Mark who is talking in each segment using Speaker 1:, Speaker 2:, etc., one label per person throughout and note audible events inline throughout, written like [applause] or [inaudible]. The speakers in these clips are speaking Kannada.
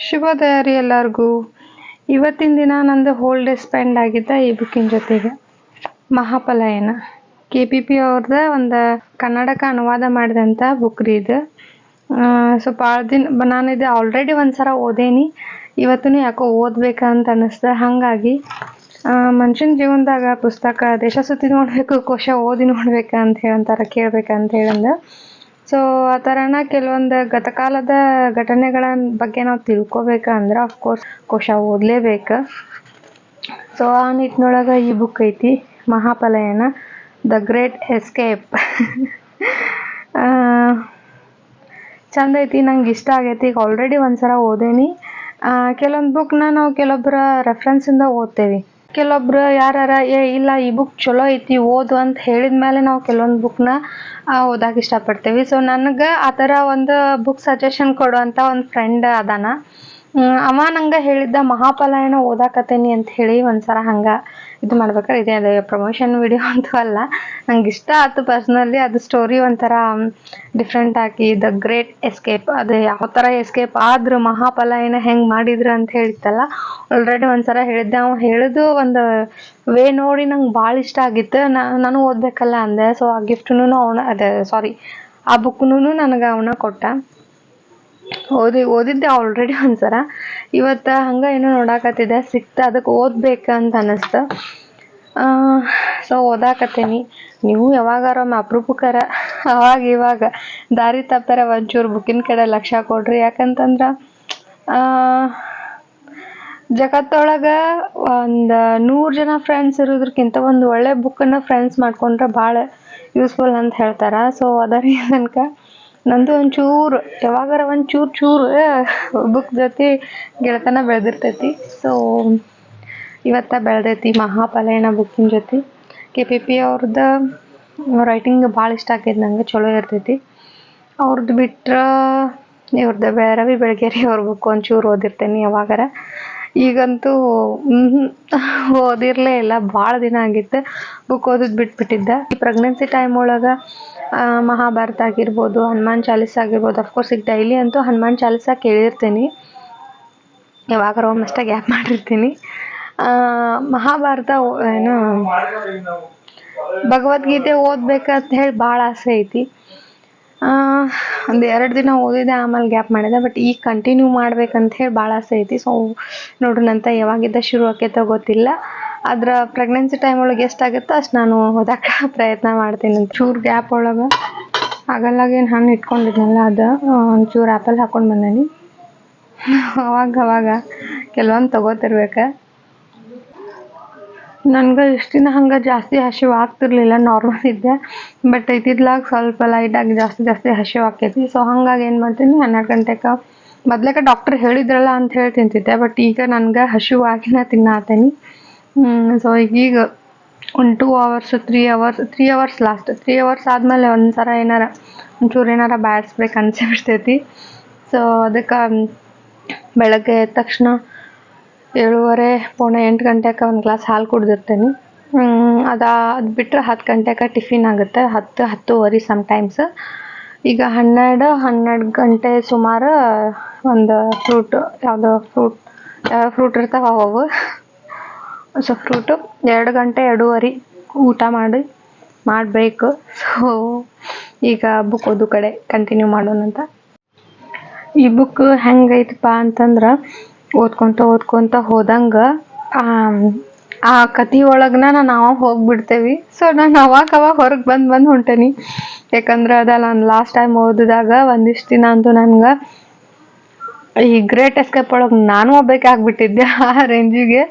Speaker 1: ಶುಭೋದಯ ರೀ ಎಲ್ಲರಿಗೂ. ಇವತ್ತಿನ ದಿನ ನಂದು ಹೋಲ್ ಡೇ ಸ್ಪೆಂಡ್ ಆಗಿದ್ದ ಈ ಬುಕ್ಕಿನ ಜೊತೆಗೆ. ಮಹಾಪಲಯನ. ಕೆ ಪಿ ಪಿ ಅವ್ರದ ಒಂದು ಕನ್ನಡಕ್ಕೆ ಅನುವಾದ ಮಾಡಿದಂಥ ಬುಕ್ ರೀ ಇದು. ಸೊ ಭಾಳ ದಿನ ನಾನು ಇದು ಆಲ್ರೆಡಿ ಒಂದು ಸಲ ಓದೇನಿ. ಇವತ್ತೂ ಯಾಕೋ ಓದ್ಬೇಕಂತ ಅನ್ನಿಸ್ತದೆ ಹಾಗಾಗಿ ಮನುಷ್ಯನ ಜೀವನದಾಗ ಪುಸ್ತಕ, ದೇಶ ಸುತ್ತಿ ನೋಡಬೇಕು, ಕೋಶ ಓದಿ ನೋಡ್ಬೇಕು ಅಂತ ಹೇಳಂತಾರೆ ಕೇಳ್ಬೇಕಂತ ಹೇಳಂದು. ಸೊ ಆ ಥರನ ಕೆಲವೊಂದು ಗತಕಾಲದ ಘಟನೆಗಳ ಬಗ್ಗೆ ನಾವು ತಿಳ್ಕೊಬೇಕಂದ್ರೆ ಅಫ್ಕೋರ್ಸ್ ಕೋಶ ಓದಲೇಬೇಕು. ಸೊ ಆ ನಿಟ್ಟಿನೊಳಗೆ ಈ ಬುಕ್ ಐತಿ, ಮಹಾಪಲಯನ ದ ಗ್ರೇಟ್ ಎಸ್ಕೇಪ್ ಚಂದ ಐತಿ, ನಂಗೆ ಇಷ್ಟ ಆಗೈತಿ. ಈಗ ಆಲ್ರೆಡಿ ಒಂದ್ಸಲ ಓದೇನಿ. ಕೆಲವೊಂದು ಬುಕ್ನ ನಾವು ಕೆಲವೊಬ್ಬರ ರೆಫ್ರೆನ್ಸಿಂದ ಓದ್ತೇವೆ. ಕೆಲವೊಬ್ರು ಯಾರಾರ, ಏ, ಇಲ್ಲ, ಈ ಬುಕ್ ಚಲೋ ಐತಿ, ಓದು ಅಂತ ಹೇಳಿದ ಮೇಲೆ ನಾವು ಕೆಲವೊಂದು ಬುಕ್ನ ಓದಕ್ಕೆ ಇಷ್ಟಪಡ್ತೇವೆ. ಸೊ ನನಗೆ ಆ ಥರ ಒಂದು ಬುಕ್ ಸಜೆಷನ್ ಕೊಡುವಂಥ ಒಂದು ಫ್ರೆಂಡ್ ಅದಾನ. ಅವ ನಂಗೆ ಹೇಳಿದ್ದ ಮಹಾಪಲಾಯನ ಓದಾಕತ್ತೇನಿ ಅಂತ ಹೇಳಿ ಒಂದ್ಸಲ ಹಂಗೆ ಇದು ಮಾಡ್ಬೇಕಾದ್ರೆ ಇದೇ. ಅದೇ ಪ್ರಮೋಷನ್ ವಿಡಿಯೋ ಅಂತೂ ಅಲ್ಲ. ನಂಗೆ ಇಷ್ಟ ಆಯ್ತು ಪರ್ಸ್ನಲಿ ಅದು ಸ್ಟೋರಿ ಒಂಥರ ಡಿಫ್ರೆಂಟ್ ಆಗಿ ದ ಗ್ರೇಟ್ ಎಸ್ಕೇಪ್ ಅದು ಯಾವ ಥರ ಎಸ್ಕೇಪ್ ಆದ್ರು ಮಹಾಪಲಾಯನ ಹೆಂಗೆ ಮಾಡಿದ್ರು ಅಂತ ಹೇಳಿತ್ತಲ್ಲ ಆಲ್ರೆಡಿ ಒಂದ್ಸಲ ಹೇಳಿದ್ದೆ. ಅವ್ನು ಹೇಳಿದು ಒಂದು ವೇ ನೋಡಿ ನಂಗೆ ಭಾಳ ಇಷ್ಟ ಆಗಿತ್ತು. ನಾನು ಓದಬೇಕಲ್ಲ ಅಂದೆ. ಸೊ ಆ ಗಿಫ್ಟ್ನು ಅವನ, ಅದೇ ಸಾರಿ ಆ ಬುಕ್ನು ನನಗೆ ಅವನ ಕೊಟ್ಟ. ಓದಿ, ಓದಿದ್ದೆ ಆಲ್ರೆಡಿ ಒಂದ್ಸಲ. ಇವತ್ತು ಹಂಗೆ ಏನೋ ನೋಡಾಕತ್ತಿದ್ದೆ, ಸಿಕ್ತು ಅದಕ್ಕೆ ಓದ್ಬೇಕಂತ ಅನ್ನಿಸ್ತು ಸೊ ಓದಾಕತ್ತೀನಿ. ನೀವು ಯಾವಾಗಾರ ಒಮ್ಮೆ ಅಪರೂಪಕ್ಕರ ಅವಾಗ ಇವಾಗ ದಾರಿ ತಪ್ಪಾರ ಒಂಚೂರು ಬುಕ್ಕಿನ ಕಡೆ ಲಕ್ಷ್ಯ ಕೊಡ್ರಿ. ಯಾಕಂತಂದ್ರೆ ಜಗತ್ತೊಳಗೆ ಒಂದು ನೂರು ಜನ ಫ್ರೆಂಡ್ಸ್ ಇರೋದಕ್ಕಿಂತ ಒಂದು ಒಳ್ಳೆ ಬುಕ್ಕನ್ನು ಫ್ರೆಂಡ್ಸ್ ಮಾಡ್ಕೊಂಡ್ರೆ ಭಾಳ ಯೂಸ್ಫುಲ್ ಅಂತ ಹೇಳ್ತಾರೆ. ಸೊ ಅದರಿಂದ ರೀಸನ್ಕ ನಂದು ಒಂಚೂರು, ಯಾವಾಗಾರ ಒಂಚೂರು ಚೂರು ಬುಕ್ ಜೊತೆ ಗೆಳೆತನ ಬೆಳೆದಿರ್ತೈತಿ. ಸೊ ಇವತ್ತು ಬೆಳೆದೈತಿ ಮಹಾಪಲಯನ ಬುಕ್ಕಿನ ಜೊತೆ. ಕೆ ಪಿ ಪಿ ಅವ್ರದ್ದು ರೈಟಿಂಗ್ ಭಾಳ ಇಷ್ಟ ಆಕೈತಿ ನಂಗೆ, ಚಲೋ ಇರ್ತೈತಿ. ಅವ್ರದ್ದು ಬಿಟ್ರೆ ಇವ್ರದ್ದು ರವಿ ಬೆಳಗೇರಿ ಅವ್ರ ಬುಕ್ ಒಂಚೂರು ಓದಿರ್ತೇನೆ ಯಾವಾಗಾರ. ಈಗಂತೂ ಓದಿರಲೇ ಇಲ್ಲ. ಭಾಳ ದಿನ ಆಗಿತ್ತು ಬುಕ್ ಓದೋದು ಬಿಟ್ಬಿಟ್ಟಿದ್ದೆ. ಈ ಪ್ರೆಗ್ನೆನ್ಸಿ ಟೈಮ್ ಒಳಗೆ ಮಹಾಭಾರತ ಆಗಿರ್ಬೋದು, ಹನುಮಾನ್ ಚಾಲೀಸ ಆಗಿರ್ಬೋದು ಅಫ್ಕೋರ್ಸ್ ಈಗ ಡೈಲಿ ಅಂತೂ ಹನುಮಾನ್ ಚಾಲೀಸ ಕೇಳಿರ್ತೀನಿ. ಯಾವಾಗಾರ ಒಮ್ಮಷ್ಟೇ ಗ್ಯಾಪ್ ಮಾಡಿರ್ತೀನಿ. ಮಹಾಭಾರತ ಏನು, ಭಗವದ್ಗೀತೆ ಓದ್ಬೇಕಂತ ಹೇಳಿ ಭಾಳ ಆಸೆ ಐತಿ. ಒಂದು ಎರಡು ದಿನ ಓದಿದೆ, ಆಮೇಲೆ ಗ್ಯಾಪ್ ಮಾಡಿದೆ ಬಟ್ ಈಗ ಕಂಟಿನ್ಯೂ ಮಾಡ್ಬೇಕಂತ ಹೇಳಿ ಭಾಳ ಆಸೆ ಐತಿ. ಸೊ ನೋಡೋಣಂತ ಯಾವಾಗಿದ್ದ ಶುರು ಆಕೈತೋ ಗೊತ್ತಿಲ್ಲ. ಅದ್ರ ಪ್ರೆಗ್ನೆನ್ಸಿ ಟೈಮ್ ಒಳಗೆ ಎಷ್ಟಾಗುತ್ತೋ ಅಷ್ಟು ನಾನು ಓದಕ್ಕೆ [laughs] ಪ್ರಯತ್ನ ಮಾಡ್ತೀನಿ ಚೂರು ಗ್ಯಾಪ್ ಒಳಗೆ ಆಗಲ್ಲಾಗೇನು ಹಣ್ಣು ಇಟ್ಕೊಂಡಿದ್ನಲ್ಲ ಅದು ಒಂಚೂರು ಆ್ಯಪಲ್ ಹಾಕೊಂಡು ಬಂದೇನಿ. [laughs] ಅವಾಗ ಅವಾಗ ಕೆಲವೊಂದು ತಗೋತಿರ್ಬೇಕು. ನನ್ಗೆ ಇಷ್ಟು ದಿನ ಹಂಗೆ ಜಾಸ್ತಿ ಹಸಿವು ಆಗ್ತಿರ್ಲಿಲ್ಲ ನಾರ್ಮಲ್ ಇದ್ದೆ. ಬಟ್ ಇತ್ತಿದ್ಲಾಗ ಸ್ವಲ್ಪ ಲೈಟಾಗಿ ಜಾಸ್ತಿ ಜಾಸ್ತಿ ಹಸಿವು ಆಕೈತಿ ಸೊ ಹಂಗಾಗಿ ಏನು ಮಾಡ್ತೀನಿ, ಹನ್ನೆರಡು ಗಂಟೆಗೆ ಮೊದ್ಲೇಕ ಡಾಕ್ಟ್ರ್ ಹೇಳಿದ್ರಲ್ಲ ಅಂತ ಹೇಳಿ ತಿಂತಿದ್ದೆ. ಬಟ್ ಈಗ ನನಗೆ ಹಸಿವು ಆಗಿನ ತಿನ್ನಾತೀನಿ. ಸೊ ಈಗೀಗ ಒಂದು two hours three hours three hours last three hours ಆದಮೇಲೆ ಒಂದು ಸಲ ಏನಾರ, ಒಂಚೂರು ಏನಾರ ಬ್ಯಾಡ್ಸ್ಬೇಕು ಅನ್ಸಿಬಿಡ್ತೈತಿ ಸೊ ಅದಕ್ಕೆ ಬೆಳಗ್ಗೆ ಎದ್ದ ತಕ್ಷಣ ಏಳುವರೆ, ಪೌಣೆ ಎಂಟು ಗಂಟೆಗೆ ಒಂದು ಗ್ಲಾಸ್ ಹಾಲು ಕುಡ್ದಿರ್ತೀನಿ. ಅದು ಅದು ಬಿಟ್ಟರೆ ಹತ್ತು ಗಂಟೆಗೆ ಟಿಫಿನ್ ಆಗುತ್ತೆ. ಹತ್ತು, ಹತ್ತುವರೆ ಸಮ್ಟೈಮ್ಸ್ ಈಗ ಹನ್ನೆರಡು ಹನ್ನೆರಡು ಗಂಟೆ ಸುಮಾರು ಒಂದು ಫ್ರೂಟ್ ಯಾವುದೋ ಫ್ರೂಟ್ ಫ್ರೂಟ್ ಇರ್ತಾವೆ ಅವು. ಸೊ ಫ್ರೂಟು ಎರಡು ಗಂಟೆ, ಎರಡೂವರೆ ಊಟ ಮಾಡಿ, ಮಾಡಬೇಕು. ಸೊ ಈಗ ಬುಕ್ ಓದು ಕಡೆ ಕಂಟಿನ್ಯೂ ಮಾಡೋಣ ಅಂತ ಈ ಬುಕ್ ಹೆಂಗೈತಪ್ಪ ಅಂತಂದ್ರೆ ಓದ್ಕೊತ ಓದ್ಕೊತ ಹೋದಂಗ, ಆ ಕಥೆ ಒಳಗನ ನಾನು ಅವಾಗ ಹೋಗ್ಬಿಡ್ತೇವಿ. ಸೊ ನಾನು ಅವಾಗ ಅವಾಗ ಹೊರಗೆ ಬಂದು ಬಂದು ಹೊಂಟೇನಿ. ಯಾಕಂದ್ರೆ ಅದ ನಾನು ಲಾಸ್ಟ್ ಟೈಮ್ ಓದಿದಾಗ ಒಂದಿಷ್ಟು ದಿನ ಅಂತೂ ನನ್ಗೆ ಈ ಗ್ರೇಟ್ ಎಸ್ಕೇಪ್ ಒಳಗೆ ನಾನು ಒಬ್ಬಕ್ಕೆ ಆಗ್ಬಿಟ್ಟಿದ್ದೆ ಆ ರೇಂಜಿಗೆ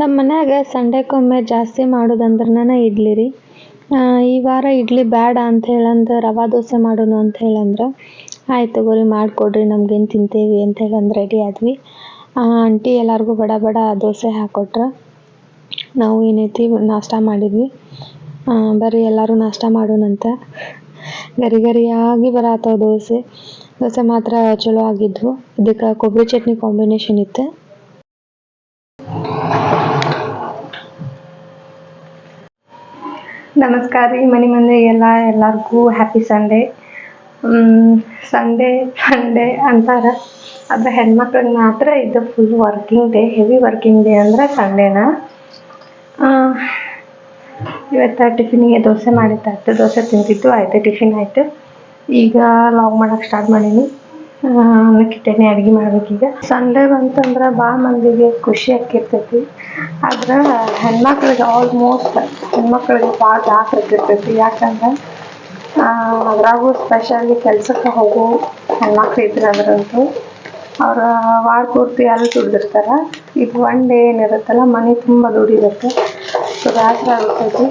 Speaker 1: ನಮ್ಮ ಮನ್ಯಾಗ ಸಂಡೆಕೊಮ್ಮೆ ಜಾಸ್ತಿ ಮಾಡೋದಂದ್ರೆ ಇಡ್ಲಿ ರೀ. ಈ ವಾರ ಇಡ್ಲಿ ಬೇಡ ಅಂತ ಹೇಳಂದ್ರೆ, ರವಾ ದೋಸೆ ಮಾಡೋಣ ಅಂತ ಹೇಳಂದ್ರೆ. ಆಯ್ತು ತಗೋರಿ, ಮಾಡಿಕೊಡ್ರಿ, ನಮ್ಗೇನು ತಿಂತೇವಿ ಅಂತ ಹೇಳಂದು ರೆಡಿ ಆದ್ವಿ. ಆಂಟಿ ಎಲ್ಲರಿಗೂ ಬಡ ಬಡ ದೋಸೆ ಹಾಕ್ಕೊಟ್ರು ನಾವು ಏನೈತಿ ನಾಷ್ಟ ಮಾಡಿದ್ವಿ. ಬರ್ರಿ ಎಲ್ಲರೂ ನಾಷ್ಟ ಮಾಡೋಣಂತ ಗರಿ ಗರಿಯಾಗಿ ಬರತ್ತವ ದೋಸೆ. ದೋಸೆ ಮಾತ್ರ ಚಲೋ ಆಗಿದ್ವು. ಇದಕ್ಕೆ ಕೊಬ್ಬರಿ ಚಟ್ನಿ ಕಾಂಬಿನೇಷನ್ ಇತ್ತು. ನಮಸ್ಕಾರ ರೀ, ಮನೆ ಮಂದಿಗೆಲ್ಲ ಎಲ್ಲರಿಗೂ ಹ್ಯಾಪಿ ಸಂಡೇ ಸಂಡೇ ಸಂಡೇ ಅಂತಾರೆ. ಆದರೆ ಹೆಣ್ಮಕ್ಳಿಗೆ ಮಾತ್ರ ಇದು full working day heavy working day ಅಂದರೆ ಸಂಡೇನ ಇವತ್ತು ಟಿಫಿನಿಗೆ ದೋಸೆ ಮಾಡಿದ್ದಾಯ್ತು ದೋಸೆ ತಿಂತಿದ್ದು ಆಯಿತು ಟಿಫಿನ್ ಆಯಿತು. ಈಗ ಲಾಗ್ ಮಾಡೋಕೆ ಸ್ಟಾರ್ಟ್ ಮಾಡೀನಿ. ಕಿಟ್ಟೆನೇ ಅಡುಗೆ ಮಾಡ್ಬೇಕೀಗ ಸಂಡೇ ಬಂತಂದ್ರೆ ಭಾಳ ಮಂದಿಗೆ ಖುಷಿ ಆಕಿರ್ತೈತಿ ಆದ್ರೆ ಹೆಣ್ಮಕ್ಳಿಗೆ ಆಲ್ಮೋಸ್ಟ್ ಹೆಣ್ಮಕ್ಳಿಗೆ ಭಾಳ ಜಾಸ್ತಿ ಇರ್ತೈತಿ ಯಾಕಂದ್ರೆ ಅದ್ರಾಗೂ ಸ್ಪೆಷಲಿ ಕೆಲ್ಸಕ್ಕೆ ಹೋಗೋ ಹೆಣ್ಮಕ್ಳು ಇದ್ರೆ ಅದ್ರಂತೂ, ಅವ್ರ ವಾರ ಪೂರ್ತಿ ಅಲ್ಲಿ ದುಡ್ದಿರ್ತಾರೆ. ಇದು ಒನ್ ಡೇ ಏನಿರುತ್ತಲ್ಲ, ಮನೆ ತುಂಬ ದುಡಿರುತ್ತೆ ಸೊ ಬೇಸರ ಆಗುತ್ತೈತಿ.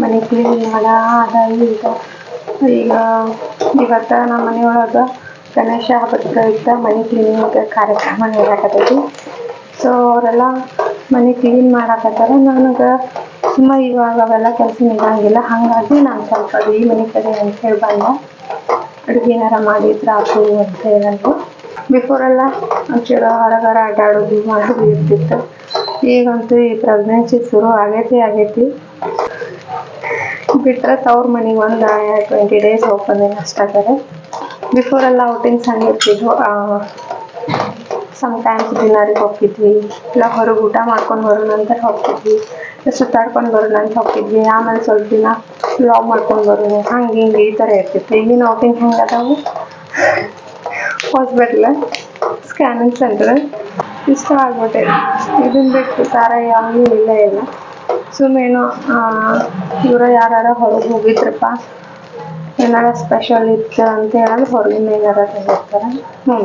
Speaker 1: ಮನೆ ಕ್ಲೀನ್ ಮಾಡ ಅದ ಈಗ. ಈಗ ಇವತ್ತು ನಮ್ಮ ಮನೆಯೊಳಗೆ ಗಣೇಶ ಹಬ್ಬದ ಪ್ರಯುಕ್ತ ಮನೆ ಕ್ಲೀನಿಂಗ್ ಕಾರ್ಯಕ್ರಮ ನಡೆಯಕತ್ತೈತಿ. ಸೊ ಅವರೆಲ್ಲ ಮನೆ ಕ್ಲೀನ್ ಮಾಡಾಕತ್ತಾರ. ನನಗೆ ಸುಮ್ಮ ಇವಾಗ ಅವೆಲ್ಲ ಕೆಲಸ ನಿಲ್ಲಂಗಿಲ್ಲ ಹಾಗಾಗಿ ನಾನು ಸ್ವಲ್ಪ ಈ ಮನೆ ಕಡೆ ಅಂತ ಹೇಳಿ ಬಂದೆ. ಅಡುಗೆ ಏನಾರ ಮಾಡಿದ್ರೆ ಆತು ಅಂತ ಹೇಳಂತು ಬಿಫೋರ್ ಎಲ್ಲ ಒಂಚೂರು ಹೊರಗರ ಅಡ್ಡಾಡೋದು ಮಾಡೋದು ಇರ್ತಿತ್ತು. ಈಗಂತೂ ಈ ಪ್ರೆಗ್ನೆನ್ಸಿ ಶುರು ಆಗೈತಿ ಆಗೈತಿ. ಬಿಟ್ಟರೆ ತವ್ರ ಮನೆಗೆ ಒಂದು ಟ್ವೆಂಟಿ ಡೇಸ್ ಅಷ್ಟಾದರೆ ಬಿಫೋರ್ ಎಲ್ಲ ಔಟಿಂಗ್ ಸಣ್ಣ ಇರ್ತಿದ್ವು ಟೈಮ್ಸ್ ಡಿನ್ನರಿಗೆ ಹೋಗ್ತಿದ್ವಿ ಇಲ್ಲ ಹೊರಗೆ ಊಟ ಮಾಡ್ಕೊಂಡು ಬರೋ ನಂತರ ಹೋಗ್ತಿದ್ವಿ ಇಲ್ಲ ಸುತ್ತಾಡ್ಕೊಂಡು ಬರೋಣ ಅಂತ ಹೋಗ್ತಿದ್ವಿ ಆಮೇಲೆ ಸ್ವಲ್ಪ ದಿನ ಲಾಗ್ ಮಾಡ್ಕೊಂಡು ಬರೋದು ಹಂಗೆ ಹಿಂಗೆ ಈ ಥರ ಇರ್ತಿತ್ತು ಈಗಿನ ಔಟಿಂಗ್ ಹೆಂಗೆ ಅದಾವು ಹಾಸ್ಪಿಟ್ಲ ಸ್ಕ್ಯಾನಿಂಗ್ ಸೆಂಟರ್ ಇಷ್ಟ ಆಗ್ಬಿಟ್ಟೈತೆ ಇದನ್ನ ಬಿಟ್ಟು ತಾರ ಯಾವಾಗಲೂ ಇಲ್ಲ ಇಲ್ಲ ಸುಮ್ಮನೇನು ಇವ್ರ ಯಾರು ಹೊರಗೆ ಹೋಗಿದ್ರಪ್ಪ ಏನಾರ ಸ್ಪೆಷಲ್ ಇತ್ತು ಅಂತ ಹೇಳಿದ್ರೆ ಹೊರಗಿಂದ ಏನಾರ ತಂದಿರ್ತಾರೆ ಹ್ಞೂ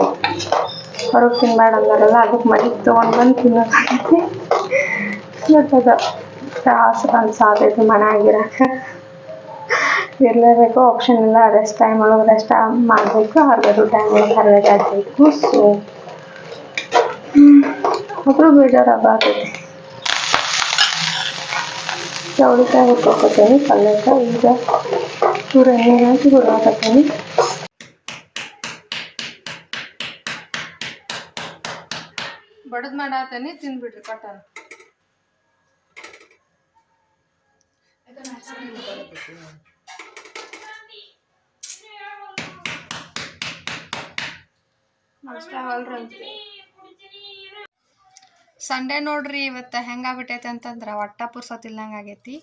Speaker 1: ಹೊರಗೆ ತಿನ್ಬೇಡ ಅಂದಾರಲ್ಲ ಅದಕ್ಕೆ ಮನೆಗೆ ತೊಗೊಂಡು ಬಂದು ತಿನ್ನೋದಾಗೈತಿ ಮತ್ತು ಅದು ತ್ರಾಸು ಅನ್ಸಾತೈತಿ ಮನ್ಯಾಗಿರಕ್ಕೆ ಇರಲೇಬೇಕು ಆಪ್ಷನ್ ಇಲ್ಲ ರೆಸ್ಟ್ ಟೈಮ್ ಒಳಗೆ ರೆಸ್ಟ್ ಮಾಡಬೇಕು, ಹರ್ಗದು ಟೈಮ್ ಒಳಗೆ ಹರ್ಗದು ಆಗಬೇಕು ಸೊ ಆದರೂ ಬೇಜಾರಾಗತೈತಿ ಚೌಳಿಕಾಯಿ ಹುರ್ಕೊತೀನಿ ಪಲ್ಯಕ್ಕೆ ಈಗ. ಚೂರು ಎಣ್ಣೆ ಹಾಕಿ ಹುರ್ಕೊತೀನಿ ಬಡದ್ ಮಾಡಾತನಿ ತಿಂದ್ಬಿಡ್ರಿ ಕಟನ್ ಸಂಡೇ ನೋಡ್ರಿ, ಇವತ್ತು ಹೆಂಗಾಗ್ಬಿಟ್ಟೈತೆ ಅಂತಂದ್ರ ಒಟ್ಟ ಪುರ್ಸೊತ್ತಿಲ್ದಂಗೆ ಆಗೈತಿ.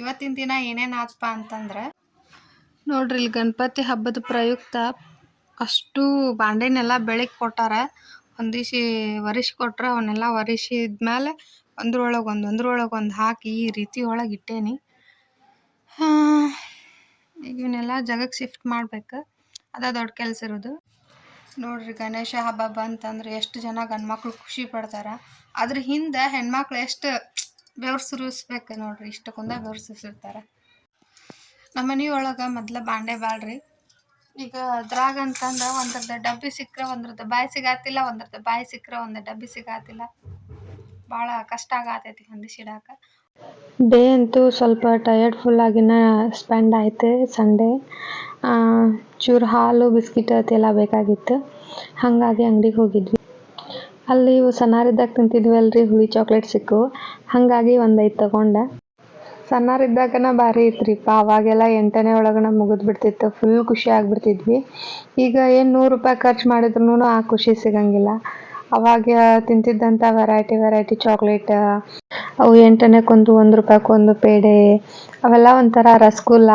Speaker 1: ಇವತ್ತಿನ ದಿನ ಏನೇನು ಆತ್ಪ ಅಂತಂದ್ರೆ, ನೋಡ್ರಿ ಇಲ್ಲಿ ಗಣಪತಿ ಹಬ್ಬದ ಪ್ರಯುಕ್ತ ಅಷ್ಟು ಬಾಂಡೆನೆಲ್ಲ ಬೆಳಗ್ಗೆ ಕೊಟ್ಟಾರ. ಹೊಂದಿಸಿ ಒರೆಸಿ ಕೊಟ್ರೆ ಅವನ್ನೆಲ್ಲ ಒರೆಸಿದ್ಮೇಲೆ ಒಂದ್ರೊಳಗೆ ಒಂದು ಒಂದ್ರೊಳಗೆ ಒಂದು ಹಾಕಿ ಈ ರೀತಿ ಒಳಗೆ ಇಟ್ಟೇನಿ. ಈಗ ಇವನ್ನೆಲ್ಲ ಜಗಕ್ಕೆ ಶಿಫ್ಟ್ ಮಾಡ್ಬೇಕು. ಅದ ದೊಡ್ಡ ಕೆಲಸ ಇರೋದು. ನೋಡ್ರಿ ಗಣೇಶ ಹಬ್ಬ ಬಂತಂದ್ರೆ ಎಷ್ಟು ಜನ ಗಂಡ್ಮಕ್ಳು ಖುಷಿ ಪಡ್ತಾರ. ಅದ್ರ ಹಿಂದೆ ಹೆಣ್ಮಕ್ಳು ಎಷ್ಟು ಬೆವ್ರು ಸುರಿಸ್ಬೇಕು ನೋಡ್ರಿ, ಇಷ್ಟಕ್ಕೊಂದ ಬೆವ್ರು ಸುರಿಸಿರ್ತಾರೆ. ನಮ್ಮ ಮನೆ ಒಳಗೆ ಮೊದ್ಲು ಬಾಂಡೆ ಬಾಳ್ರಿ. ಈಗ ಅದ್ರಾಗ ಅಂತಂದ್ರೆ ಒಂದ್ರದ್ದು ಡಬ್ಬಿ ಸಿಕ್ಕರೆ, ಒಂದ್ರದ ಬಾಯಿ ಸಿಗಾತಿಲ್ಲ, ಒಂದ್ರದ ಬಾಯಿ ಸಿಕ್ಕರೆ, ಒಂದು ಡಬ್ಬಿ ಸಿಗಾತಿಲ್ಲ. ಭಾಳ ಕಷ್ಟ ಆಗತೈತಿ ಹೊಂದಿಸಿಡಾಕ ಡೇ ಅಂತೂ ಸ್ವಲ್ಪ ಟಯರ್ಡ್ ಫುಲ್ ಆಗಿನ ಸ್ಪೆಂಡ್ ಆಯ್ತು ಸಂಡೇ ಚೂರು ಹಾಲು, ಬಿಸ್ಕಿಟ್ ಅದೆಲ್ಲ ಬೇಕಾಗಿತ್ತು. ಹಾಗಾಗಿ ಅಂಗಡಿಗೆ ಹೋಗಿದ್ವಿ. ಅಲ್ಲಿ ಇವು ತಿಂತಿದ್ವಿ ಅಲ್ರಿ ಹುಳಿ ಚಾಕ್ಲೇಟ್ ಸಿಕ್ಕು. ಹಾಗಾಗಿ ಒಂದೈದು ತಗೊಂಡೆ. ಸಣ್ಣರಿದ್ದಾಗನ ಭಾರಿ ಇತ್ರಿಪ್ಪ ಅವಾಗೆಲ್ಲ ಎಂಟನೇ ಒಳಗನ ಮುಗಿದು ಬಿಡ್ತಿತ್ತು ಫುಲ್ ಖುಷಿ ಆಗ್ಬಿಡ್ತಿದ್ವಿ. ಈಗ ಏನು ನೂರು ರೂಪಾಯಿ ಖರ್ಚು ಮಾಡಿದ್ರು ಆ ಖುಷಿ ಸಿಗಂಗಿಲ್ಲ. ಅವಾಗ ತಿಂತಿದ್ದಂಥ ವೆರೈಟಿ ವೆರೈಟಿ ಚಾಕ್ಲೇಟ್ ಅವು ಎಂಟನೇಕೊಂದು ಒಂದು ರೂಪಾಯಿಗೊಂದು ಪೇಡೆ, ಅವೆಲ್ಲ ಒಂಥರ ರಸಗುಲ್ಲ,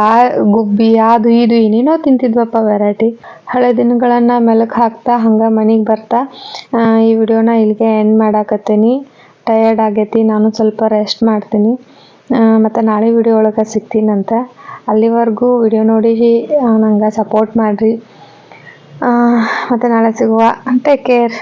Speaker 1: ಗುಬ್ಬಿ, ಅದು, ಇದು, ಏನೇನೋ ತಿಂತಿದ್ವಪ್ಪ ವೆರೈಟಿ ಹಳೆ ದಿನಗಳನ್ನು ಮೆಲುಕು ಹಾಕ್ತಾ ಹಂಗೆ ಮನೆಗೆ ಬರ್ತಾ ಈ ವಿಡಿಯೋನ ಇಲ್ಲಿಗೆ ಎಂಡ್ ಮಾಡಾಕತ್ತೀನಿ. ಟಯರ್ಡ್ ಆಗೈತಿ. ನಾನು ಸ್ವಲ್ಪ ರೆಸ್ಟ್ ಮಾಡ್ತೀನಿ. ಮತ್ತು ನಾಳೆ ವಿಡಿಯೋ ಒಳಗೆ ಸಿಗ್ತೀನಂತ. ಅಲ್ಲಿವರೆಗೂ ವಿಡಿಯೋ ನೋಡಿ ನಂಗೆ ಸಪೋರ್ಟ್ ಮಾಡಿರಿ. ಮತ್ತು ನಾಳೆ ಸಿಗುವ. Take care